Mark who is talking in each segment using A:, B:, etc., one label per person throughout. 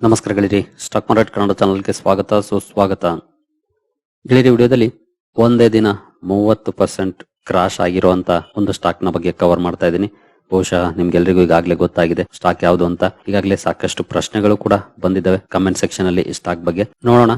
A: ನಮಸ್ಕಾರ ಗೆಳೆಯರಿ stock market Kannada ಚಾನಲ್ಗೆ ಸ್ವಾಗತ, ಸುಸ್ವಾಗತ. ಗೆಳೆಯರಿ ವಿಡಿಯೋದಲ್ಲಿ ಒಂದೇ ದಿನ ಮೂವತ್ತು ಪರ್ಸೆಂಟ್ ಕ್ರಾಶ್ ಆಗಿರುವಂತ ಒಂದು ಸ್ಟಾಕ್ನ ಬಗ್ಗೆ ಕವರ್ ಮಾಡ್ತಾ ಇದ್ದೀನಿ. ಬಹುಶಃ ನಿಮ್ಗೆಲ್ರಿಗೂ ಈಗಾಗಲೇ ಗೊತ್ತಾಗಿದೆ ಸ್ಟಾಕ್ ಯಾವುದು ಅಂತ. ಈಗಾಗಲೇ ಸಾಕಷ್ಟು ಪ್ರಶ್ನೆಗಳು ಕೂಡ ಬಂದಿದ್ದಾವೆ ಕಮೆಂಟ್ ಸೆಕ್ಷನ್ ಅಲ್ಲಿ ಈ ಸ್ಟಾಕ್ ಬಗ್ಗೆ. ನೋಡೋಣ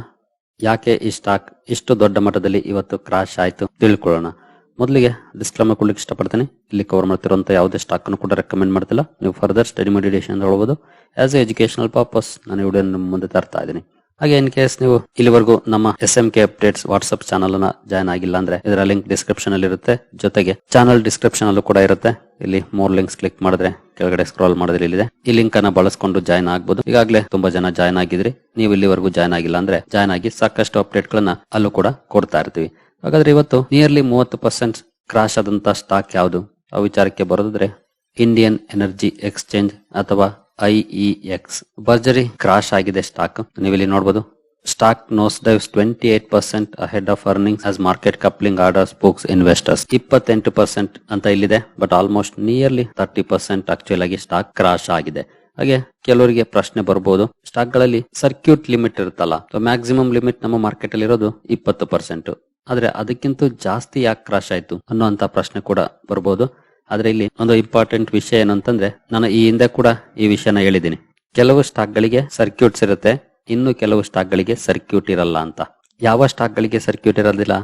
A: ಯಾಕೆ ಈ ಸ್ಟಾಕ್ ಇಷ್ಟು ದೊಡ್ಡ ಮಟ್ಟದಲ್ಲಿ ಇವತ್ತು ಕ್ರಾಶ್ ಆಯ್ತು ತಿಳ್ಕೊಳ್ಳೋಣ. ಮೊದಲಿಗೆ ಡಿಸ್ಕ್ಲೈಮರ್ ಕೊಡ್ಲಿಕ್ಕೆ ಇಷ್ಟಪಡ್ತೀನಿ. ಇಲ್ಲಿ ಕವರ್ ಮಾಡ್ತಿರುವಂತ ಯಾವುದೇ ಸ್ಟಾಕ್ ಅನ್ನು ಕೂಡ ರೆಕಮೆಂಡ್ ಮಾಡ್ತಿಲ್ಲ. ನೀವು ಫರ್ದರ್ ಸ್ಟಡಿ ಮೆಡಿಟೇಷನ್ ಹೇಳ್ಬೋದು. ಆಸ್ ಎ ಎಜುಕೇಶನಲ್ ಪರ್ಪಸ್ ನಾನು ವಿಡಿಯೋ ನಿಮ್ಮ ಮುಂದೆ ತರ್ತಾ ಇದ್ದೀನಿ. ಹಾಗೆ ಇನ್ ಕೇಸ್ ನೀವು ಇಲ್ಲಿವರೆಗೂ ನಮ್ಮ S M K updates WhatsApp channel ಅನ್ನ ಜಾಯ್ನ್ ಆಗಿಲ್ಲ ಅಂದ್ರೆ ಇದರ ಲಿಂಕ್ ಡಿಸ್ಕ್ರಿಪ್ಷನ್ ಅಲ್ಲಿ ಇರುತ್ತೆ. ಜೊತೆಗೆ ಚಾನಲ್ ಡಿಸ್ಕ್ರಿಪ್ಷನ್ ಅಲ್ಲೂ ಕೂಡ ಇರುತ್ತೆ. ಇಲ್ಲಿ ಮೋರ್ ಲಿಂಕ್ಸ್ ಕ್ಲಿಕ್ ಮಾಡಿದ್ರೆ ಕೆಳಗಡೆ ಸ್ಕ್ರಾಲ್ ಮಾಡಿದ್ರೆ ಇಲ್ಲಿದೆ. ಈ ಲಿಂಕ್ ಅನ್ನ ಬಳಸ್ಕೊಂಡು ಜಾಯ್ನ್ ಆಗಬಹುದು ಈಗಾಗಲೇ ತುಂಬಾ ಜನ ಜಾಯ್ನ್ ಆಗಿದ್ರಿ. ನೀವು ಇಲ್ಲಿವರೆಗೂ ಜಾಯ್ನ್ ಆಗಿಲ್ಲ ಅಂದ್ರೆ ಜಾಯ್ನ್ ಆಗಿ ಸಾಕಷ್ಟು ಅಪ್ಡೇಟ್ ಗಳನ್ನ ಅಲ್ಲೂ ಕೂಡ ಕೊಡ್ತಾ ಇರ್ತೀವಿ. ಹಾಗಾದ್ರೆ ಇವತ್ತು ನಿಯರ್ಲಿ ಮೂವತ್ತು ಪರ್ಸೆಂಟ್ ಕ್ರಾಶ್ ಆದಂತಹ ಸ್ಟಾಕ್ ಯಾವುದು? ಆ ವಿಚಾರಕ್ಕೆ ಬರೋದಿದ್ರೆ ಇಂಡಿಯನ್ ಎನರ್ಜಿ ಎಕ್ಸ್ಚೇಂಜ್ ಅಥವಾ ಐಇಎಕ್ಸ್ ಭರ್ಜರಿ ಕ್ರಾಶ್ ಆಗಿದೆ ಸ್ಟಾಕ್ ನೀವಿಲ್ಲಿ ನೋಡಬಹುದು stock nose dives twenty eight percent ahead of earnings as market coupling orders books investors ಇಪ್ಪತ್ತೆಂಟು ಪರ್ಸೆಂಟ್ ಅಂತ ಇಲ್ಲಿದೆ but almost nearly thirty percent actual ಆಗಿ ಸ್ಟಾಕ್ ಕ್ರಾಶ್ ಆಗಿದೆ. ಹಾಗೆ ಕೆಲವರಿಗೆ ಪ್ರಶ್ನೆ ಬರಬಹುದು ಸ್ಟಾಕ್ಗಳಲ್ಲಿ ಸರ್ಕ್ಯೂಟ್ ಲಿಮಿಟ್ ಇರುತ್ತಲ್ಲ ಮ್ಯಾಕ್ಸಿಮಮ್ ಲಿಮಿಟ್ ನಮ್ಮ ಮಾರ್ಕೆಟ್ ಅಲ್ಲಿ ಇರೋದು ಇಪ್ಪತ್ತು ಪರ್ಸೆಂಟ್ ಆದ್ರೆ ಅದಕ್ಕಿಂತ ಜಾಸ್ತಿ ಯಾಕೆ ಕ್ರಾಶ್ ಆಯ್ತು ಅನ್ನುವಂತ ಪ್ರಶ್ನೆ ಕೂಡ ಬರ್ಬೋದು. ಆದ್ರೆ ಇಲ್ಲಿ ಒಂದು ಇಂಪಾರ್ಟೆಂಟ್ ವಿಷಯ ಏನಂತಂದ್ರೆ ನಾನು ಈ ಹಿಂದೆ ಕೂಡ ಈ ವಿಷಯನ ಹೇಳಿದ್ದೀನಿ. ಕೆಲವು ಸ್ಟಾಕ್ ಗಳಿಗೆ ಸರ್ಕ್ಯೂಟ್ಸ್ ಇರುತ್ತೆ. ಇನ್ನು ಕೆಲವು ಸ್ಟಾಕ್ ಗಳಿಗೆ ಸರ್ಕ್ಯೂಟ್ ಇರಲ್ಲ ಅಂತ. ಯಾವ ಸ್ಟಾಕ್ ಗಳಿಗೆ ಸರ್ಕ್ಯೂಟ್ ಇರೋದಿಲ್ಲ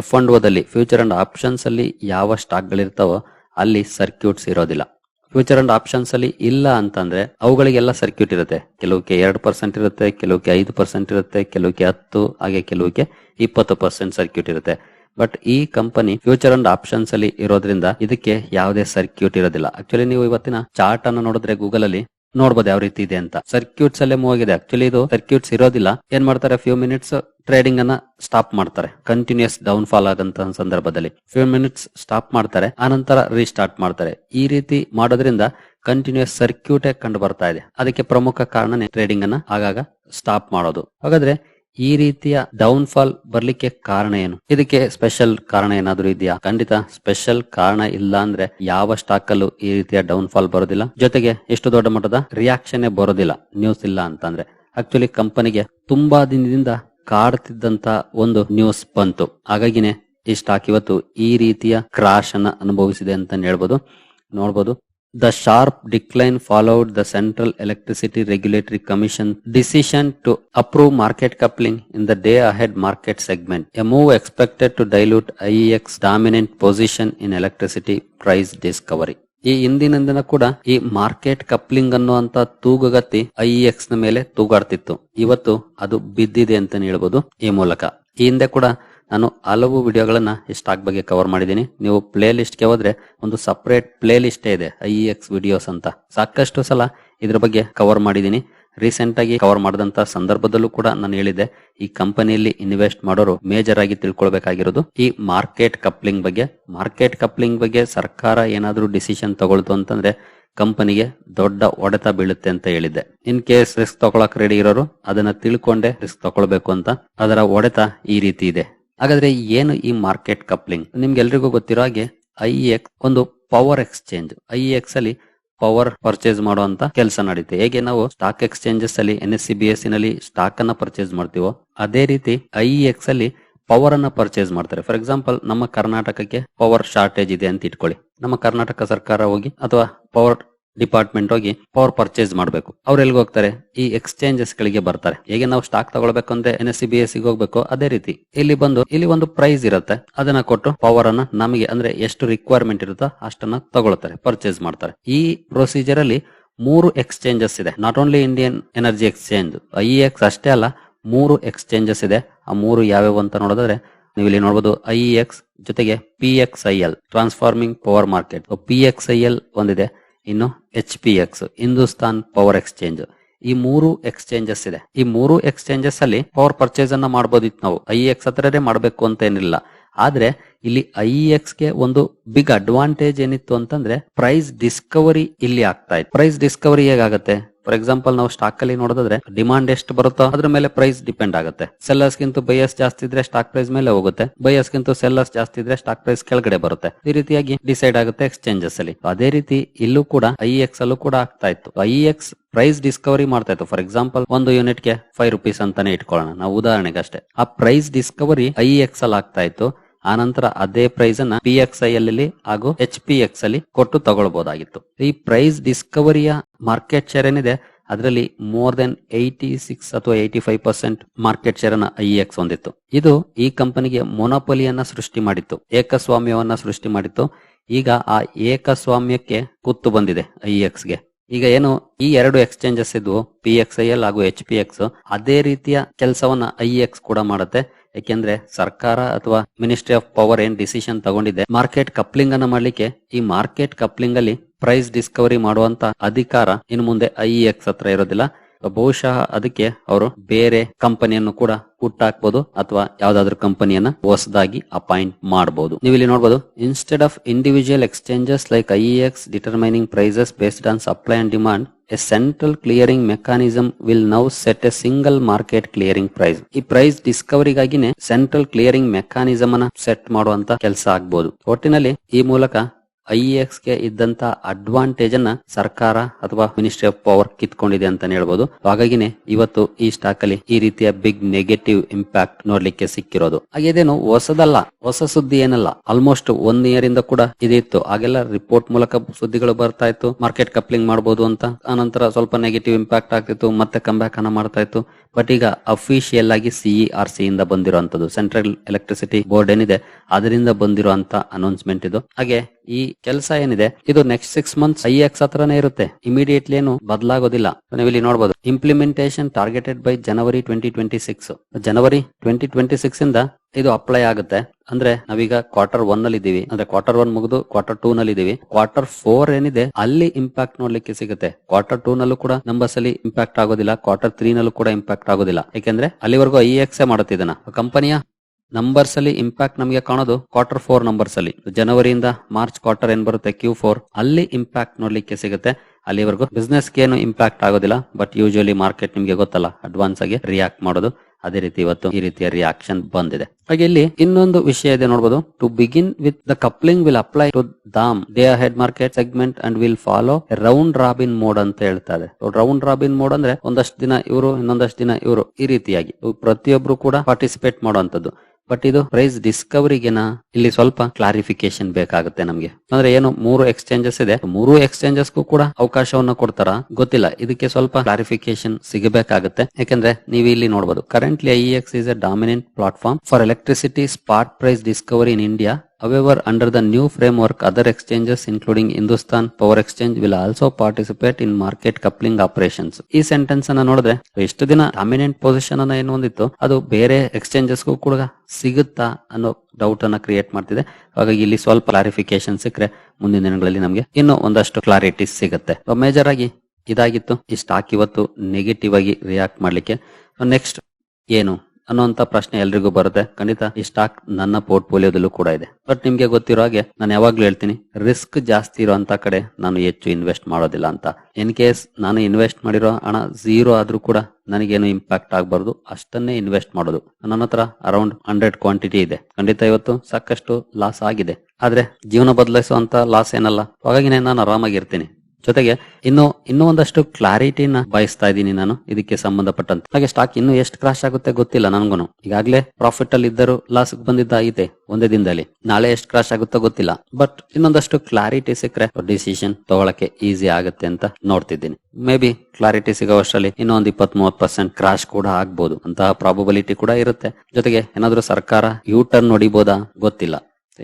A: ಎಫ್ ಅಂಡ್ ಓದಲ್ಲಿ ಫ್ಯೂಚರ್ ಅಂಡ್ ಆಪ್ಷನ್ಸ್ ಅಲ್ಲಿ ಯಾವ ಸ್ಟಾಕ್ ಗಳಿರ್ತಾವೋ ಅಲ್ಲಿ ಸರ್ಕ್ಯೂಟ್ಸ್ ಇರೋದಿಲ್ಲ. ಫ್ಯೂಚರ್ ಅಂಡ್ ಆಪ್ಷನ್ಸ್ ಅಲ್ಲಿ ಇಲ್ಲ ಅಂತಂದ್ರೆ ಅವುಗಳಿಗೆಲ್ಲ ಸರ್ಕ್ಯೂಟ್ ಇರುತ್ತೆ. ಕೆಲವಕ್ಕೆ ಎರಡು ಪರ್ಸೆಂಟ್ ಇರುತ್ತೆ, ಕೆಲವಕ್ಕೆ ಐದು ಪರ್ಸೆಂಟ್ ಇರುತ್ತೆ, ಕೆಲವಕ್ಕೆ ಹತ್ತು, ಹಾಗೆ ಕೆಲವಕ್ಕೆ ಇಪ್ಪತ್ತು ಪರ್ಸೆಂಟ್ ಸರ್ಕ್ಯೂಟ್ ಇರುತ್ತೆ. ಬಟ್ ಈ ಕಂಪನಿ ಫ್ಯೂಚರ್ ಅಂಡ್ ಆಪ್ಷನ್ಸ್ ಅಲ್ಲಿ ಇರೋದ್ರಿಂದ ಇದಕ್ಕೆ ಯಾವುದೇ ಸರ್ಕ್ಯೂಟ್ ಇರೋದಿಲ್ಲ. ಆಕ್ಚುಲಿ ನೀವು ಇವತ್ತಿನ ಚಾರ್ಟ್ ಅನ್ನು ನೋಡಿದ್ರೆ ಗೂಗಲ್ ಅಲ್ಲಿ ನೋಡ್ಬೋದು ಯಾವ ರೀತಿ ಇದೆ ಅಂತ. ಸರ್ಕ್ಯೂಟ್ಸ್ ಅಲ್ಲೇ ಮೂವ್ ಆಗಿದೆ. ಆಕ್ಚುಲಿ ಇದು ಸರ್ಕ್ಯೂಟ್ಸ್ ಇರೋದಿಲ್ಲ. ಏನ್ ಮಾಡ್ತಾರೆ? ಫ್ಯೂ ಮಿನಿಟ್ಸ್ ಟ್ರೇಡಿಂಗ್ ಅನ್ನ ಸ್ಟಾಪ್ ಮಾಡ್ತಾರೆ. ಕಂಟಿನ್ಯೂಸ್ ಡೌನ್ ಫಾಲ್ ಆದಂತ ಸಂದರ್ಭದಲ್ಲಿ. ಫ್ಯೂ ಮಿನಿಟ್ಸ್ ಸ್ಟಾಪ್ ಮಾಡ್ತಾರೆ. ಆನಂತರ ರೀಸ್ಟಾರ್ಟ್ ಮಾಡ್ತಾರೆ. ಈ ರೀತಿ ಮಾಡೋದ್ರಿಂದ ಕಂಟಿನ್ಯೂಸ್ ಸರ್ಕ್ಯೂಟೇ ಕಂಡು ಬರ್ತಾ ಇದೆ. ಅದಕ್ಕೆ ಪ್ರಮುಖ ಕಾರಣನೇ ಟ್ರೇಡಿಂಗ್ ಅನ್ನ ಆಗಾಗ ಸ್ಟಾಪ್ ಮಾಡೋದು. ಹಾಗಾದ್ರೆ ಈ ರೀತಿಯ ಡೌನ್ ಫಾಲ್ ಬರ್ಲಿಕ್ಕೆ ಕಾರಣ ಏನು? ಇದಕ್ಕೆ ಸ್ಪೆಷಲ್ ಕಾರಣ ಏನಾದ್ರೂ ಇದೆಯಾ? ಖಂಡಿತ ಸ್ಪೆಷಲ್ ಕಾರಣ ಇಲ್ಲ ಅಂದ್ರೆ ಯಾವ ಸ್ಟಾಕ್ ಅಲ್ಲೂ ಈ ರೀತಿಯ ಡೌನ್ ಫಾಲ್ ಬರೋದಿಲ್ಲ. ಜೊತೆಗೆ ಎಷ್ಟು ದೊಡ್ಡ ಮಟ್ಟದ ರಿಯಾಕ್ಷನ್ ಬರೋದಿಲ್ಲ. ನ್ಯೂಸ್ ಇಲ್ಲ ಅಂತಂದ್ರೆ. ಆಕ್ಚುಲಿ ಕಂಪನಿಗೆ ತುಂಬಾ ದಿನದಿಂದ ಕಾಡ್ತಿದ್ದಂತ ಒಂದು ನ್ಯೂಸ್ ಬಂತು. ಹಾಗಾಗಿನೇ ಈ ಸ್ಟಾಕ್ ಇವತ್ತು ಈ ರೀತಿಯ ಕ್ರಾಶ್ ಅನ್ನ ಅನುಭವಿಸಿದೆ ಅಂತ ಹೇಳ್ಬೋದು. ನೋಡ್ಬೋದು. The sharp decline followed the Central Electricity Regulatory Commission decision to approve market coupling in the day ahead market segment a move expected to dilute IEX dominant position in electricity price discovery ಈ ಹಿಂದಿನಿಂದನ ಕೂಡ ಈ market coupling ಅನ್ನುವಂತ ತೂಗುಗತಿ ಐಇಎಕ್ಸ್ನ ಮೇಲೆ ತೂಗಾಡ್ತಿತ್ತು. ಇವತ್ತು ಅದು ಬಿದ್ದಿದೆ ಅಂತಾನೆ ಹೇಳ್ಬೋದು. ಈ ಮೂಲಕ. ಈ ಹಿಂದೆ ಕೂಡ ನಾನು ಹಲವು ವಿಡಿಯೋಗಳನ್ನು ಈ ಸ್ಟಾಕ್ ಬಗ್ಗೆ ಕವರ್ ಮಾಡಿದ್ದೀನಿ. ನೀವು ಪ್ಲೇ ಲಿಸ್ಟ್ಗೆ ಹೋದ್ರೆ ಒಂದು ಸಪ್ರೇಟ್ ಪ್ಲೇ ಲಿಸ್ಟೇ ಇದೆ, ಐ ಎಕ್ಸ್ ವಿಡಿಯೋಸ್ ಅಂತ. ಸಾಕಷ್ಟು ಸಲ ಇದ್ರ ಬಗ್ಗೆ ಕವರ್ ಮಾಡಿದ್ದೀನಿ. ರೀಸೆಂಟ್ ಆಗಿ ಕವರ್ ಮಾಡಿದಂತ ಸಂದರ್ಭದಲ್ಲೂ ಕೂಡ ನಾನು ಹೇಳಿದೆ ಈ ಕಂಪನಿಯಲ್ಲಿ ಇನ್ವೆಸ್ಟ್ ಮಾಡೋರು ಮೇಜರ್ ಆಗಿ ತಿಳ್ಕೊಳ್ಬೇಕಾಗಿರೋದು. ಈ ಮಾರ್ಕೆಟ್ ಕಪ್ಲಿಂಗ್ ಬಗ್ಗೆ ಮಾರ್ಕೆಟ್ ಕಪ್ಲಿಂಗ್ ಬಗ್ಗೆ ಸರ್ಕಾರ ಏನಾದರೂ ಡಿಸಿಷನ್ ತಗೊಳ್ತು ಅಂತಂದ್ರೆ ಕಂಪನಿಗೆ ದೊಡ್ಡ ಒಡೆತ ಬೀಳುತ್ತೆ ಅಂತ ಹೇಳಿದ್ದೆ. ಇನ್ ಕೇಸ್ ರಿಸ್ಕ್ ತಗೊಳಕ್ ರೆಡಿ ಇರೋರು, ಅದನ್ನ ತಿಳ್ಕೊಂಡೆ ರಿಸ್ಕ್ ತಗೊಳ್ಬೇಕು ಅಂತ. ಅದರ ಒಡೆತ ಈ ರೀತಿ ಇದೆ. ಹಾಗಾದ್ರೆ ಏನು ಈ ಮಾರ್ಕೆಟ್ ಕಪ್ಲಿಂಗ್ ನಿಮ್ಗೆ ಎಲ್ರಿಗೂ ಗೊತ್ತಿರೋ ಹಾಗೆ ಐ ಎಕ್ಸ್ ಒಂದು ಪವರ್ ಎಕ್ಸ್ಚೇಂಜ್ ಐ ಎಕ್ಸ್ ಅಲ್ಲಿ ಪವರ್ ಪರ್ಚೇಸ್ ಮಾಡುವಂತ ಕೆಲಸ ನಡೀತೆ. ಹೇಗೆ ನಾವು ಸ್ಟಾಕ್ ಎಕ್ಸ್ಚೇಂಜಸ್ ಅಲ್ಲಿ ಎನ್ ಎಸ್ ಸಿ ಬಿ ಎಸ್ನಲ್ಲಿ ಸ್ಟಾಕ್ ಅನ್ನ ಪರ್ಚೇಸ್ ಮಾಡ್ತೀವೋ, ಅದೇ ರೀತಿ ಐ ಎಕ್ಸ್ ಅಲ್ಲಿ ಪವರ್ ಅನ್ನ ಪರ್ಚೇಸ್ ಮಾಡ್ತಾರೆ. ಫಾರ್ ಎಕ್ಸಾಂಪಲ್ ನಮ್ಮ ಕರ್ನಾಟಕಕ್ಕೆ ಪವರ್ ಶಾರ್ಟೇಜ್ ಇದೆ ಅಂತ ಇಟ್ಕೊಳ್ಳಿ. ನಮ್ಮ ಕರ್ನಾಟಕ ಸರ್ಕಾರ ಹೋಗಿ ಅಥವಾ ಪವರ್ ಡಿಪಾರ್ಟ್ಮೆಂಟ್ ಹೋಗಿ ಪವರ್ ಪರ್ಚೇಸ್ ಮಾಡಬೇಕು. ಅವ್ರು ಎಲ್ಲಿಗೆ ಹೋಗ್ತಾರೆ? ಈ ಎಕ್ಸ್ಚೇಂಜಸ್ ಗಳಿಗೆ ಬರ್ತಾರೆ. ಹೇಗೆ ನಾವು ಸ್ಟಾಕ್ ತಗೊಳ್ಬೇಕು ಅಂದ್ರೆ N S C B S ಹೋಗ್ಬೇಕು? ಅದೇ ರೀತಿ. ಇಲ್ಲಿ ಬಂದು, ಇಲ್ಲಿ ಒಂದು ಪ್ರೈಸ್ ಇರುತ್ತೆ. ಅದನ್ನ ಕೊಟ್ಟು ಪವರ್ ಅನ್ನ ನಮಗೆ ಅಂದ್ರೆ ಎಷ್ಟು ರಿಕ್ವೈರ್ಮೆಂಟ್ ಇರುತ್ತೋ ಅಷ್ಟನ್ನ ತಗೊಳ್ತಾರೆ ಪರ್ಚೇಸ್ ಮಾಡ್ತಾರೆ. ಈ ಪ್ರೊಸೀಜರ್ ಅಲ್ಲಿ ಮೂರು ಎಕ್ಸ್ಚೇಂಜಸ್ ಇದೆ. Not only Indian Energy Exchange I X ಅಷ್ಟೇ ಅಲ್ಲ, ಮೂರು ಎಕ್ಸ್ಚೇಂಜಸ್ ಇದೆ. ಆ ಮೂರು ಯಾವ್ಯಾವ ಅಂತ ನೋಡಿದ್ರೆ ನೀವು ಇಲ್ಲಿ ನೋಡಬಹುದು ಐ ಎಕ್ಸ್ ಜೊತೆಗೆ P X I L transforming power market P X I L ಒಂದಿದೆ. ಇನ್ನು H P X Hindustan Power Exchange. ಈ ಮೂರು ಎಕ್ಸ್ಚೇಂಜಸ್ ಇದೆ. ಈ ಮೂರು ಎಕ್ಸ್ಚೇಂಜಸ್ ಅಲ್ಲಿ ಪವರ್ ಪರ್ಚೇಸ್ ಅನ್ನ ಮಾಡಬಹುದಿತ್ತು ನಾವು. ಐ ಎಕ್ಸ್ ಹತ್ರನೇ ಮಾಡಬೇಕು ಅಂತ ಏನಿಲ್ಲ. ಆದ್ರೆ ಇಲ್ಲಿ ಐ ಎಕ್ಸ್ಗೆ ಒಂದು ಬಿಗ್ ಅಡ್ವಾಂಟೇಜ್ ಏನಿತ್ತು ಅಂತಂದ್ರೆ ಪ್ರೈಸ್ ಡಿಸ್ಕವರಿ ಇಲ್ಲಿ ಆಗ್ತಾ ಇತ್ತು. ಪ್ರೈಸ್ ಡಿಸ್ಕವರಿ ಹೇಗಾಗತ್ತೆ? ಫಾರ್ ಎಕ್ಸಾಂಪಲ್ ನಾವು ಸ್ಟಾಕ್ ಅಲ್ಲಿ ನೋಡೋದಾದ್ರೆ ಡಿಮಾಂಡ್ ಎಷ್ಟು ಬರುತ್ತೋ ಅದ್ರ ಮೇಲೆ ಪ್ರೈಸ್ ಡಿಪೆಂಡ್ ಆಗುತ್ತೆ. ಸೆಲ್ಲರ್ಸ್ ಗಿಂತ ಬೈಯರ್ಸ್ ಜಾಸ್ತಿ ಇದ್ರೆ ಸ್ಟಾಕ್ ಪ್ರೈಸ್ ಮೇಲೆ ಹೋಗುತ್ತೆ. ಬೈಯರ್ಸ್ ಗಿಂತ ಸೆಲ್ಲರ್ಸ್ ಜಾಸ್ತಿ ಇದ್ರೆ ಸ್ಟಾಕ್ ಪ್ರೈಸ್ ಕೆಳಗಡೆ ಬರುತ್ತೆ. ಈ ರೀತಿಯಾಗಿ ಡಿಸೈಡ್ ಆಗುತ್ತೆ ಎಕ್ಸ್ಚೇಂಜಸ್ ಅಲ್ಲಿ. ಅದೇ ರೀತಿ ಇಲ್ಲೂ ಕೂಡ ಐ ಎಕ್ಸ್ ಅಲ್ಲೂ ಕೂಡ ಆಗ್ತಾ ಇತ್ತು. ಐ ಎಕ್ಸ್ ಪ್ರೈಸ್ ಡಿಸ್ಕವರಿ ಮಾಡ್ತಾ ಇತ್ತು. ಫಾರ್ ಎಕ್ಸಾಂಪಲ್ ಒಂದು ಯೂನಿಟ್ಗೆ ಫೈವ್ ರುಪೀಸ್ ಅಂತಾನೆ ಇಟ್ಕೊಳ್ಳೋಣ. ನಾವು ಉದಾಹರಣೆಗೆ ಅಷ್ಟೇ ಆ ಪ್ರೈಸ್ ಡಿಸ್ಕವರಿ ಐ ಎಕ್ಸ್ ಅಲ್ಲಿ ಆಗ್ತಾ ಇತ್ತು. ಆ ನಂತರ ಅದೇ ಪ್ರೈಸ್ ಅನ್ನ ಪಿ ಎಕ್ಸ್ ಐ ಅಲ್ಲಿ ಹಾಗೂ ಎಚ್ ಪಿ ಎಕ್ಸ್ ಅಲ್ಲಿ ಕೊಟ್ಟು ತಗೊಳ್ಬಹುದಾಗಿತ್ತು ಈ ಪ್ರೈಸ್ ಡಿಸ್ಕವರಿಯ ಮಾರ್ಕೆಟ್ ಶೇರ್ ಏನಿದೆ, ಅದರಲ್ಲಿ ಮೋರ್ ದೆನ್ ಏಯ್ಟಿ ಸಿಕ್ಸ್ ಅಥವಾ eighty five percent market share ಅನ್ನ ಐ ಎಕ್ಸ್ ಹೊಂದಿತ್ತು. ಇದು ಈ ಕಂಪನಿಗೆ ಮೊನೊಪೊಲಿಯನ್ನ ಸೃಷ್ಟಿ ಮಾಡಿತ್ತು, ಏಕಸ್ವಾಮ್ಯವನ್ನ ಸೃಷ್ಟಿ ಮಾಡಿತ್ತು. ಈಗ ಆ ಏಕಸ್ವಾಮ್ಯಕ್ಕೆ ಕುತ್ತು ಬಂದಿದೆ ಐ ಎಕ್ಸ್ಗೆ. ಈಗ ಏನು, ಈ ಎರಡು ಎಕ್ಸ್ಚೇಂಜಸ್ ಇದ್ವು ಪಿ ಎಕ್ಸ್ ಐ ಎಲ್ ಹಾಗೂ ಎಚ್ ಪಿ ಎಕ್ಸ್ ಅದೇ ರೀತಿಯ ಕೆಲಸವನ್ನ ಐ ಎಕ್ಸ್ ಕೂಡ ಮಾಡುತ್ತೆ. ಯಾಕೆಂದ್ರೆ ಸರ್ಕಾರ ಅಥವಾ ಮಿನಿಸ್ಟ್ರಿ ಆಫ್ ಪವರ್ ಏನ್ ಡಿಸಿಷನ್ ತಗೊಂಡಿದೆ ಮಾರ್ಕೆಟ್ ಕಪ್ಲಿಂಗ್ ಅನ್ನ ಮಾಡ್ಲಿಕ್ಕೆ, ಈ ಮಾರ್ಕೆಟ್ ಕಪ್ಲಿಂಗ್ ಅಲ್ಲಿ ಪ್ರೈಸ್ ಡಿಸ್ಕವರಿ ಮಾಡುವಂತ ಅಧಿಕಾರ ಇನ್ನು ಮುಂದೆ ಐ ಎಕ್ಸ್ ಹತ್ರ ಇರೋದಿಲ್ಲ. ಬಹುಶಃ ಅದಕ್ಕೆ ಅವರು ಬೇರೆ ಕಂಪನಿಯನ್ನು ಕೂಡ ಹುಟ್ಟಾಕ್ಬಹುದು ಅಥವಾ ಯಾವ್ದಾದ್ರು ಕಂಪನಿಯನ್ನ ಹೊಸದಾಗಿ ಅಪಾಯಿಂಟ್ ಮಾಡಬಹುದು ನೀವು ಇಲ್ಲಿ ನೋಡಬಹುದು instead of individual exchanges like I X determining prices based on supply and demand a central clearing mechanism will now set a single market clearing price ಈ ಪ್ರೈಸ್ ಡಿಸ್ಕವರಿಗಾಗಿನೇ ಸೆಂಟ್ರಲ್ ಕ್ಲಿಯರಿಂಗ್ ಮೆಕಾನಿಸಮ್ ಅನ್ನ set ಮಾಡುವಂತ ಕೆಲಸ ಆಗ್ಬಹುದು ಒಟ್ಟಿನಲ್ಲಿ ಈ ಮೂಲಕ I ಎಕ್ಸ್ಗೆ ಇದ್ದಂತ ಅಡ್ವಾಂಟೇಜ್ ಅನ್ನ ಸರ್ಕಾರ ಅಥವಾ ಮಿನಿಸ್ಟ್ರಿ ಆಫ್ ಪವರ್ ಕಿತ್ಕೊಂಡಿದೆ ಅಂತ ಹೇಳ್ಬೋದು. ಹಾಗಾಗಿನೇ ಇವತ್ತು ಈ ಸ್ಟಾಕ್ ಅಲ್ಲಿ ಈ ರೀತಿಯ ಬಿಗ್ ನೆಗೆಟಿವ್ ಇಂಪ್ಯಾಕ್ಟ್ ನೋಡ್ಲಿಕ್ಕೆ ಸಿಕ್ಕಿರೋದು. ಹಾಗೆ ಇದೇನು ಹೊಸದಲ್ಲ, ಹೊಸ ಸುದ್ದಿ ಏನಲ್ಲ. ಆಲ್ಮೋಸ್ಟ್ ಒನ್ ಇಯರ್ ಇಂದ ಕೂಡ ಇದಿತ್ತು ಹಾಗೆಲ್ಲ ರಿಪೋರ್ಟ್ ಮೂಲಕ ಸುದ್ದಿಗಳು ಬರ್ತಾ ಇತ್ತು. ಮಾರ್ಕೆಟ್ ಕಪ್ಲಿಂಗ್ ಮಾಡಬಹುದು ಅಂತ. ಆನಂತರ ಸ್ವಲ್ಪ ನೆಗೆಟಿವ್ ಇಂಪ್ಯಾಕ್ಟ್ ಆಗ್ತಿತ್ತು. ಮತ್ತೆ ಕಂಬ್ಯಾಕ್ ಅನ್ನ ಮಾಡ್ತಾ ಇತ್ತು. ಬಟ್ ಈಗ ಅಫಿಷಿಯಲ್ ಆಗಿ ಸಿಇ ಆರ್ ಸಿ ಇಂದ ಬಂದಿರುವಂತದ್ದು ಸೆಂಟ್ರಲ್ ಎಲೆಕ್ಟ್ರಿಸಿಟಿ ಬೋರ್ಡ್ ಏನಿದೆ, ಅದರಿಂದ ಬಂದಿರುವಂತ ಅನೌನ್ಸ್ಮೆಂಟ್ ಇದು. ಹಾಗೆ ಈ ಕೆಲಸ ಏನಿದೆ, ಇದು next six months I X ಹತ್ರನೇ ಇರುತ್ತೆ. ಇಮಿಡಿಯೇಟ್ಲಿ ಏನು ಬದಲಾಗೋದಿಲ್ಲ. ನೀವು ನೋಡಬಹುದು implementation targeted by January twenty twenty six January twenty twenty six ಇಂದ ಇದು ಅಪ್ಲೈ ಆಗುತ್ತೆ. ಅಂದ್ರೆ ನಾವೀಗ ಕ್ವಾರ್ಟರ್ ಒನ್ ಅಲ್ಲಿ ಇದೀವಿ ಅಂದ್ರೆ ಕ್ವಾರ್ಟರ್ ಒನ್ ಮುಗಿದು ಕ್ವಾರ್ಟರ್ ಟೂ ನಲ್ಲಿ ಇದೀವಿ ಕ್ವಾರ್ಟರ್ ಫೋರ್ ಏನಿದೆ, ಅಲ್ಲಿ ಇಂಪ್ಯಾಕ್ಟ್ ನೋಡ್ಲಿಕ್ಕೆ ಸಿಗುತ್ತೆ. ಕ್ವಾರ್ಟರ್ ಟೂ ನಲ್ಲೂ ಕೂಡ ನಂಬರ್ಸ್ ಅಲ್ಲಿ ಇಂಪ್ಯಾಕ್ಟ್ ಆಗೋದಿಲ್ಲ. ಕ್ವಾರ್ಟರ್ ತ್ರೀ ನಲ್ಲೂ ಕೂಡ ಇಂಪ್ಯಾಕ್ಟ್ ಆಗೋದಿಲ್ಲ. ಯಾಕೆಂದ್ರೆ ಅಲ್ಲಿವರೆಗೂ ಐ ಎಕ್ಸ್ ಮಾಡುತ್ತಿದ್ದಾನ ಕಂಪನಿಯ ನಂಬರ್ಸ್ ಅಲ್ಲಿ ಇಂಪ್ಯಾಕ್ಟ್ ನಮಗೆ ಕಾಣೋದು ಕ್ವಾರ್ಟರ್ ಫೋರ್ ನಂಬರ್ಸ್ ಅಲ್ಲಿ. ಜನವರಿಯಿಂದ ಮಾರ್ಚ್ ಕ್ವಾರ್ಟರ್ ಏನ್ ಬರುತ್ತೆ? ಕ್ಯೂ ಫೋರ್ ಅಲ್ಲಿ ಇಂಪ್ಯಾಕ್ಟ್ ನೋಡ್ಲಿಕ್ಕೆ ಸಿಗುತ್ತೆ. ಅಲ್ಲಿವರೆಗೂ ಬಿಸ್ನೆಸ್ ಏನು ಇಂಪ್ಯಾಕ್ಟ್ ಆಗೋದಿಲ್ಲ. ಬಟ್ ಯೂಶಲಿ ಮಾರ್ಕೆಟ್ ನಿಮ್ಗೆ ಗೊತ್ತಲ್ಲ. ಅಡ್ವಾನ್ಸ್ ಆಗಿ ರಿಯಾಕ್ಟ್ ಮಾಡೋದು. ಅದೇ ರೀತಿ ಇವತ್ತು ಈ ರೀತಿಯ ರಿಯಾಕ್ಷನ್ ಬಂದಿದೆ. ಹಾಗೆ ಇಲ್ಲಿ ಇನ್ನೊಂದು ವಿಷಯ ಇದೆ ನೋಡಬಹುದು to begin with the coupling will apply to the day ahead market segment and will follow round robin mode ಅಂತ ಹೇಳ್ತಾರೆ ರೌಂಡ್ ರಾಬಿನ್ ಮೋಡ್ ಅಂದ್ರೆ ಒಂದಷ್ಟು ದಿನ ಇವರು, ಇನ್ನೊಂದಷ್ಟು ದಿನ ಇವರು ಈ ರೀತಿಯಾಗಿ. ಪ್ರತಿಯೊಬ್ರು ಕೂಡ ಪಾರ್ಟಿಸಿಪೇಟ್ ಮಾಡುವಂತದ್ದು ಬಟ್ ಇದು ಪ್ರೈಸ್ ಡಿಸ್ಕವರಿಗೆನ ಇಲ್ಲಿ ಸ್ವಲ್ಪ ಕ್ಲಾರಿಫಿಕೇಶನ್ ಬೇಕಾಗುತ್ತೆ ನಮಗೆ. ಅಂದ್ರೆ ಏನು, ಮೂರು ಎಕ್ಸ್ಚೇಂಜಸ್ ಇದೆ. ಮೂರು ಎಕ್ಸ್ಚೇಂಜಸ್ಗೂ ಕೂಡ ಅವಕಾಶವನ್ನ ಕೊಡ್ತಾರ? ಗೊತ್ತಿಲ್ಲ. ಇದಕ್ಕೆ ಸ್ವಲ್ಪ ಕ್ಲಾರಿಫಿಕೇಶನ್ ಸಿಗಬೇಕಾಗುತ್ತೆ. ಯಾಕಂದ್ರೆ ನೀವು ಇಲ್ಲಿ ನೋಡಬಹುದು currently I X is a dominant platform for electricity spot price discovery in India However, under the new framework, other exchanges, including Hindustan Power Exchange, will also participate in market coupling operations. ಈ sentence ಅನ್ನ ನೋಡಿದ್ರೆ ಎಷ್ಟು ದಿನ dominant position ಅನ್ನ ಏನು ಹೊಂದಿತ್ತು? ಅದು ಬೇರೆ ಎಕ್ಸ್ಚೇಂಜಸ್ಗೂ ಕೂಡ ಸಿಗುತ್ತಾ ಅನ್ನೋ ಡೌಟ್ ಅನ್ನ ಕ್ರಿಯೇಟ್ ಮಾಡ್ತಿದೆ. ಹಾಗಾಗಿ ಇಲ್ಲಿ ಸ್ವಲ್ಪ ಕ್ಲಾರಿಫಿಕೇಶನ್ ಸಿಕ್ಕರೆ ಮುಂದಿನ ದಿನಗಳಲ್ಲಿ ನಮಗೆ ಇನ್ನೂ ಒಂದಷ್ಟು ಕ್ಲಾರಿಟಿ ಸಿಗುತ್ತೆ. ಮೇಜರ್ ಆಗಿ ಇದಾಗಿತ್ತು. ಈ ಸ್ಟಾಕ್ ಇವತ್ತು ನೆಗೆಟಿವ್ ಆಗಿ ರಿಯಾಕ್ಟ್ ಮಾಡ್ಲಿಕ್ಕೆ. ನೆಕ್ಸ್ಟ್ ಏನು? ಅನ್ನುವಂತ ಪ್ರಶ್ನೆ ಎಲ್ರಿಗೂ ಬರುತ್ತೆ. ಖಂಡಿತ ಈ ಸ್ಟಾಕ್ ನನ್ನ ಪೋರ್ಟ್ಫೋಲಿಯೋದಲ್ಲೂ ಕೂಡ ಇದೆ. ಬಟ್ ನಿಮ್ಗೆ ಗೊತ್ತಿರೋ ಹಾಗೆ ನಾನು ಯಾವಾಗ್ಲೂ ಹೇಳ್ತೀನಿ ರಿಸ್ಕ್ ಜಾಸ್ತಿ ಇರುವಂತ ಕಡೆ ನಾನು ಹೆಚ್ಚು ಇನ್ವೆಸ್ಟ್ ಮಾಡೋದಿಲ್ಲ ಅಂತ. ಇನ್ ಕೇಸ್ ನಾನು ಇನ್ವೆಸ್ಟ್ ಮಾಡಿರೋ ಹಣ ಝೀರೋ ಆದ್ರೂ ಕೂಡ ನನಗೇನು ಇಂಪ್ಯಾಕ್ಟ್ ಆಗಬಾರ್ದು, ಅಷ್ಟನ್ನೇ ಇನ್ವೆಸ್ಟ್ ಮಾಡೋದು. ನನ್ನ ಹತ್ರ ಅರೌಂಡ್ ಹಂಡ್ರೆಡ್ ಕ್ವಾಂಟಿಟಿ ಇದೆ. ಖಂಡಿತ ಇವತ್ತು ಸಾಕಷ್ಟು ಲಾಸ್ ಆಗಿದೆ. ಆದ್ರೆ ಜೀವನ ಬದಲಾಯಿಸುವಂತ ಲಾಸ್ ಏನಲ್ಲ. ಹಾಗಾಗಿ ನಾನು ಆರಾಮಾಗಿರ್ತೀನಿ. ಜೊತೆಗೆ ಇನ್ನು, ಇನ್ನೂ ಒಂದಷ್ಟು ಕ್ಲಾರಿಟಿನ ಬಯಸ್ತಾ ಇದ್ದೀನಿ ನಾನು ಇದಕ್ಕೆ ಸಂಬಂಧಪಟ್ಟಂತೆ. ಹಾಗೆ ಸ್ಟಾಕ್ ಇನ್ನು ಎಷ್ಟು ಕ್ರಾಶ್ ಆಗುತ್ತೆ ಗೊತ್ತಿಲ್ಲ ನನಗೂನು. ಈಗಾಗಲೇ ಪ್ರಾಫಿಟ್ ಅಲ್ಲಿ ಇದ್ದರು ಲಾಸ್ ಬಂದಿದ್ದ ಐತೆ ಒಂದೇ ದಿನದಲ್ಲಿ. ನಾಳೆ ಎಷ್ಟು ಕ್ರಾಶ್ ಆಗುತ್ತೋ ಗೊತ್ತಿಲ್ಲ. ಬಟ್ ಇನ್ನೊಂದಷ್ಟು ಕ್ಲಾರಿಟಿ ಸಿಕ್ಕರೆ ಡಿಸಿಷನ್ ತಗೊಳಕ್ಕೆ ಈಸಿ ಆಗುತ್ತೆ ಅಂತ ನೋಡ್ತಿದ್ದೀನಿ. ಮೇ ಬಿ ಕ್ಲಾರಿಟಿ ಸಿಗೋವಷ್ಟರಲ್ಲಿ ಇನ್ನೊಂದು ಇಪ್ಪತ್ ಮೂವತ್ ಪರ್ಸೆಂಟ್ ಕ್ರಾಶ್ ಕೂಡ ಆಗ್ಬಹುದು ಅಂತಹ ಪ್ರಾಬಬಿಲಿಟಿ ಕೂಡ ಇರುತ್ತೆ. ಜೊತೆಗೆ ಏನಾದ್ರೂ ಸರ್ಕಾರ ಯೂ ಟರ್ನ್ ಹೊಡಿಬೋದಾ ಗೊತ್ತಿಲ್ಲ.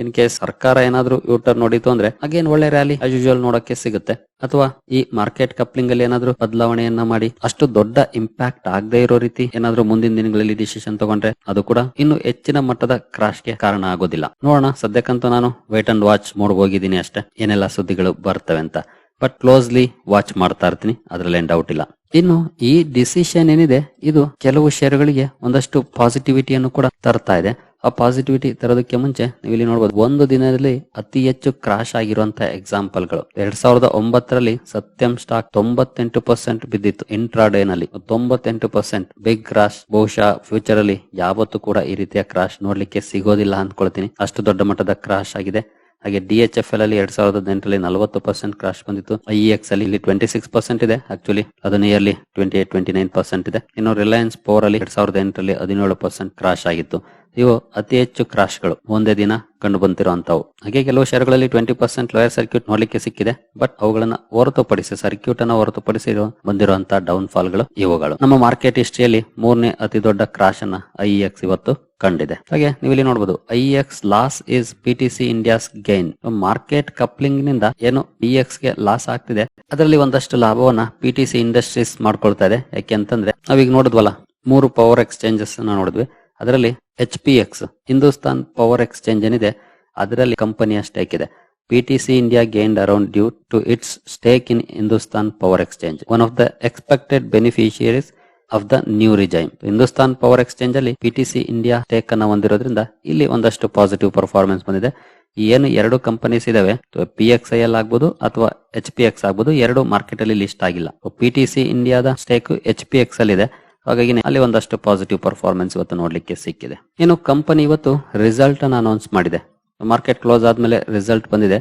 A: ಇನ್ ಕೇಸ್ ಸರ್ಕಾರ ಏನಾದ್ರೂ ಯೂಟರ್ ನೋಡಿತು ಅಂದ್ರೆ ಅಗೇನ್ ಒಳ್ಳೆ ರ್ಯಾಲಿ ಆಸ್ ಯೂಶುವಲ್ ನೋಡಕ್ಕೆ ಸಿಗುತ್ತೆ. ಅಥವಾ ಈ ಮಾರ್ಕೆಟ್ ಕಪ್ಲಿಂಗ್ ಅಲ್ಲಿ ಏನಾದ್ರೂ ಬದಲಾವಣೆಯನ್ನ ಮಾಡಿ ಅಷ್ಟು ದೊಡ್ಡ ಇಂಪ್ಯಾಕ್ಟ್ ಆಗದೆ ಇರೋ ರೀತಿ ಏನಾದ್ರೂ ಮುಂದಿನ ದಿನಗಳಲ್ಲಿ ಡಿಸಿಷನ್ ತಗೊಂಡ್ರೆ ಅದು ಕೂಡ ಇನ್ನು ಹೆಚ್ಚಿನ ಮಟ್ಟದ ಕ್ರಾಶ್ಗೆ ಕಾರಣ ಆಗೋದಿಲ್ಲ. ನೋಡೋಣ, ಸದ್ಯಕ್ಕಂತೂ ನಾನು ವೇಟ್ ಅಂಡ್ ವಾಚ್ ಮೋಡ್ ಹೋಗಿದ್ದೀನಿ ಅಷ್ಟೇ. ಏನೆಲ್ಲ ಸುದ್ದಿಗಳು ಬರ್ತವೆ ಅಂತ. ಬಟ್ ಕ್ಲೋಸ್ಲಿ ವಾಚ್ ಮಾಡ್ತಾ ಇರ್ತೀನಿ ಅದ್ರಲ್ಲೇನ್ ಡೌಟ್ ಇಲ್ಲ. ಇನ್ನು ಈ ಡಿಸಿಷನ್ ಏನಿದೆ, ಇದು ಕೆಲವು ಶೇರುಗಳಿಗೆ ಒಂದಷ್ಟು ಪಾಸಿಟಿವಿಟಿಯನ್ನು ಕೂಡ ತರ್ತಾ ಇದೆ. ಆ ಪಾಸಿಟಿವಿಟಿ ತರೋದಕ್ಕೆ ಮುಂಚೆ ನೀವು ಇಲ್ಲಿ ನೋಡಬಹುದು ಒಂದು ದಿನದಲ್ಲಿ ಅತಿ ಹೆಚ್ಚು ಕ್ರಾಶ್ ಆಗಿರುವಂತಹ ಎಕ್ಸಾಂಪಲ್ಗಳು. ಎರಡ್ ಸಾವಿರದ ಒಂಬತ್ತರಲ್ಲಿ ಸತ್ಯಂ ಸ್ಟಾಕ್ ತೊಂಬತ್ತೆಂಟು ಪರ್ಸೆಂಟ್ ಬಿದ್ದಿತ್ತು ಇಂಟ್ರಾಡೇ ನಲ್ಲಿ. ತೊಂಬತ್ತೆಂಟು ಪರ್ಸೆಂಟ್ ಬಿಗ್ ಕ್ರಾಶ್ ಬಹುಶಃ ಫ್ಯೂಚರ್ ಅಲ್ಲಿ ಯಾವತ್ತೂ ಕೂಡ ಈ ರೀತಿಯ ಕ್ರಾಶ್ ನೋಡ್ಲಿಕ್ಕೆ ಸಿಗೋದಿಲ್ಲ ಅಂದ್ಕೊಳ್ತೀನಿ. ಅಷ್ಟು ದೊಡ್ಡ ಮಟ್ಟದ ಕ್ರಾಶ್ ಆಗಿದೆ. ಹಾಗೆ ಡಿ ಎಚ್ ಎಫ್ ಎಲ್ ಅಲ್ಲಿ ಎರಡ್ ಸಾವಿರದ ಎಂಟರಲ್ಲಿ ನಲವತ್ತು ಪರ್ಸೆಂಟ್ ಕ್ರಾಶ್ ಬಂದಿತ್ತು. ಐ ಎಕ್ಸ್ ಅಲ್ಲಿ ಇಲ್ಲಿ ಟ್ವೆಂಟಿ ಸಿಕ್ಸ್ ಪರ್ಸೆಂಟ್ ಇದೆ. ಆಕ್ಚುಲಿ ಅದು nearly twenty eight twenty nine percent ಇದೆ. ಇನ್ನು ರಿಲಯನ್ಸ್ ಪವರ್ ಅಲ್ಲಿ ಎರಡ್ ಸಾವಿರದ ಎಂಟರಲ್ಲಿ ಹದಿನೇಳು ಪರ್ಸೆಂಟ್ ಕ್ರಾಶ್ ಆಗಿತ್ತು. ಇವು ಅತಿ ಹೆಚ್ಚು ಕ್ರಾಶ್ಗಳು. ಒಂದೇ ದಿನ ಕಂಡು ಬಂದಿರುವಂತವು ಹಾಗೆ ಕೆಲವು ಶೇರುಗಳಲ್ಲಿ ಟ್ವೆಂಟಿ ಪರ್ಸೆಂಟ್ ಲೋಯರ್ ಸರ್ಕ್ಯೂಟ್ ನೋಡ್ಲಿಕ್ಕೆ ಸಿಕ್ಕಿದೆ. ಬಟ್ ಅವುಗಳನ್ನ ಹೊರತುಪಡಿಸಿ ಸರ್ಕ್ಯೂಟ್ ಅನ್ನ ಹೊರತುಪಡಿಸಿ ಬಂದಿರುವಂತಹ ಡೌನ್ ಫಾಲ್ಗಳು ಇವುಗಳು. ನಮ್ಮ ಮಾರ್ಕೆಟ್ ಹಿಸ್ಟ್ರಿಯಲ್ಲಿ ಮೂರನೇ ಅತಿ ದೊಡ್ಡ ಕ್ರಾಶ್ ಅನ್ನ ಐ ಎಕ್ಸ್ ಇವತ್ತು ಕಂಡಿದೆ. ಹಾಗೆ ನೀವು ಇಲ್ಲಿ ನೋಡಬಹುದು I X loss is P T C India's gain market ಕಪ್ಲಿಂಗ್ನಿಂದ ಏನು ಇ ಎಕ್ಸ್ಗೆ ಲಾಸ್ ಆಗ್ತಿದೆ, ಅದರಲ್ಲಿ ಒಂದಷ್ಟು ಲಾಭವನ್ನ ಪಿ ಟಿ ಸಿ ಇಂಡಸ್ಟ್ರೀಸ್ ಮಾಡ್ಕೊಳ್ತಾ ಇದೆ. ಯಾಕೆ ಅಂತಂದ್ರೆ, ನಾವೀಗ ನೋಡಿದ್ವಲ್ಲ, ಮೂರು ಪವರ್ ಎಕ್ಸ್ಚೇಂಜಸ್ ನೋಡಿದ್ವಿ. ಅದರಲ್ಲಿ H P X Hindustan Power Exchange ಏನಿದೆ, ಅದರಲ್ಲಿ ಕಂಪನಿ ಸ್ಟೇಕ್ ಇದೆ P T C India gained around due to its stake in Hindustan Power Exchange one of the expected beneficiaries of the new regime Hindustan Power Exchange ಅಲ್ಲಿ P T C India stake ಅನ್ನ ಹೊಂದಿರೋದ್ರಿಂದ ಇಲ್ಲಿ ಒಂದಷ್ಟು positive performance ಬಂದಿದೆ. ಏನು ಎರಡು companies ಇದಾವೆ P X I L ಆಗ್ಬೋದು ಅಥವಾ ಎಚ್ ಪಿ ಎಕ್ಸ್ ಆಗ್ಬೋದು, ಎರಡು ಮಾರ್ಕೆಟ್ ಅಲ್ಲಿ ಲಿಸ್ಟ್ ಆಗಿಲ್ಲ. ಪಿ ಟಿ ಸಿ ಇಂಡಿಯಾದ ಸ್ಟೇಕ್ ಎಚ್ ಪಿ ಎಕ್ಸ್ ಅಲ್ಲಿ ಇದೆ. ಹಾಗಾಗಿ ಅಲ್ಲಿ ಒಂದಷ್ಟು ಪಾಸಿಟಿವ್ ಪರ್ಫಾರ್ಮೆನ್ಸ್ ಇವತ್ತು ನೋಡ್ಲಿಕ್ಕೆ ಸಿಕ್ಕಿದೆ. ಇನ್ನು ಕಂಪನಿ ಇವತ್ತು ರಿಸಲ್ಟ್ ಅನ್ನ ಅನೌನ್ಸ್ ಮಾಡಿದೆ. ಮಾರ್ಕೆಟ್ ಕ್ಲೋಸ್ ಆದ್ಮೇಲೆ ರಿಸಲ್ಟ್ ಬಂದಿದೆ.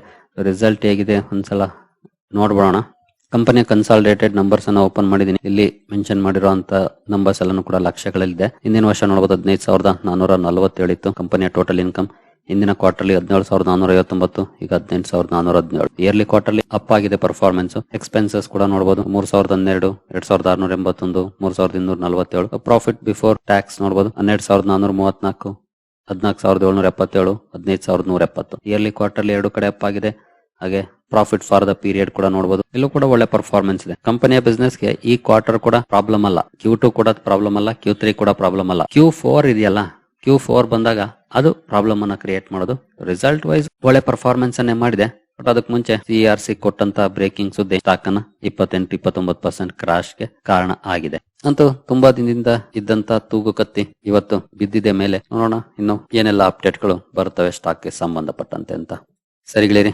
A: ರಿಸಲ್ಟ್ ಹೇಗಿದೆ ಒಂದ್ಸಲ ನೋಡ್ಬಿಡೋಣ. ಕಂಪನಿಯ ಕನ್ಸಾಲಿಡೇಟೆಡ್ ನಂಬರ್ಸ್ ಅನ್ನ ಓಪನ್ ಮಾಡಿದೀನಿ. ಇಲ್ಲಿ ಮೆನ್ಷನ್ ಮಾಡಿರುವಂತ ನಂಬರ್ಸ್ ಎಲ್ಲಾನು ಕೂಡ ಲಕ್ಷಗಳಲ್ಲಿದೆ ಹಿಂದಿನ ವರ್ಷ ನೋಡಬಹುದು ಹದಿನೈದು ಸಾವಿರದ ನಾನೂರ ನಲವತ್ತೇಳಿತ್ತು ಕಂಪನಿಯ ಟೋಟಲ್ ಇನ್ಕಮ್ ಹಿಂದಿನ ಕ್ವಾರ್ಟರ್ಲಿ ಹದಿನೇಳು ಸಾವಿರದ ನಾನೂರ ಐವತ್ತೊಂಬತ್ತು, ಈಗ ಹದಿನೆಂಟು ಸಾವಿರದ ನಾನೂರ ಹದಿನೇಳು. ಇಯರ್ಲಿ ಕ್ವಾರ್ಟರ್ಲಿ ಅಪ್ ಆಗಿದೆ ಪರ್ಫಾರ್ಮೆನ್ಸ್ ಎಕ್ಸ್ಪೆನ್ಸಸ್ ಕೂಡ ನೋಡಬಹುದು ಮೂರ್ ಸಾವಿರದ ಹನ್ನೆರಡು, ಎರಡ್ ಸಾವಿರದ ಆರ್ನೂರ ಎಂಬತ್ತೊಂದು, ಮೂರ್ ಸಾವಿರದ ಇನ್ನೂರ ನಲವತ್ತೇಳು. ಪ್ರಾಫಿಟ್ ಬಿಫೋರ್ ಟ್ಯಾಕ್ಸ್ ನೋಡಬಹುದು ಹನ್ನೆರಡು ಸಾವಿರದ ನಾನೂರ ಮೂವತ್ನಾಲ್ಕು, ಹದಿನಾಲ್ಕು ಸಾವಿರದ ಏಳ್ನೂರ ಎಪ್ಪತ್ತೇಳು, ಹದಿನೈದು ಸಾವಿರದ ನೂರ ಎಪ್ಪತ್ತು. ಇಯರ್ಲಿ ಕ್ವಾರ್ಟರ್ಲಿ ಎರಡು ಕಡೆ ಅಪ್ ಆಗಿದೆ. ಹಾಗೆ ಪ್ರಾಫಿಟ್ ಫಾರ್ ದ ಪೀರಿಯಡ್ ಕೂಡ ನೋಡಬಹುದು ಇಲ್ಲೂ ಕೂಡ ಒಳ್ಳೆ ಪರ್ಫಾರ್ಮೆನ್ಸ್ ಇದೆ. ಕಂಪನಿಯ ಬಿಸ್ನೆಸ್ಗೆ ಈ ಕ್ವಾರ್ಟರ್ ಕೂಡ ಪ್ರಾಬ್ಲಮ್ ಅಲ್ಲ. ಕ್ಯೂ ಟೂ ಕೂಡ ಪ್ರಾಬ್ಲಮ್ ಅಲ್ಲ. ಕ್ಯೂ ತ್ರೀ ಕೂಡ ಪ್ರಾಬ್ಲಮ್ ಅಲ್ಲ. ಕ್ಯೂ ಫೋರ್ ಇದೆಯಲ್ಲ? ಕ್ಯೂ ಫೋರ್ ಬಂದಾಗ ಅದು ಪ್ರಾಬ್ಲಮ್ ಅನ್ನ ಕ್ರಿಯೇಟ್ ಮಾಡೋದು. ರಿಸಲ್ಟ್ ವೈಸ್ ಒಳ್ಳೆ ಪರ್ಫಾರ್ಮೆನ್ಸ್ ಅನ್ನೇ ಮಾಡಿದೆ. ಬಟ್ ಅದಕ್ಕೆ ಮುಂಚೆ ಸಿ ಆರ್ ಸಿ ಕೊಟ್ಟಂತ ಬ್ರೇಕಿಂಗ್ ಸುದ್ದಿ ಸ್ಟಾಕ್ ಅನ್ನ ಇಪ್ಪತ್ತೆಂಟು, ಇಪ್ಪತ್ತೊಂಬತ್ತು ಪರ್ಸೆಂಟ್ ಕ್ರಾಶ್ಗೆ ಕಾರಣ ಆಗಿದೆ. ಅಂತೂ ತುಂಬಾ ದಿನದಿಂದ ಇದ್ದಂತ ತೂಗು ಕತ್ತಿ ಇವತ್ತು ಬಿದ್ದಿದೆ ಮೇಲೆ ನೋಡೋಣ ಇನ್ನು ಏನೆಲ್ಲ ಅಪ್ಡೇಟ್ಗಳು ಬರ್ತವೆ ಸ್ಟಾಕ್ಗೆ ಸಂಬಂಧಪಟ್ಟಂತೆ ಅಂತ. ಸರಿಗಳಿರಿ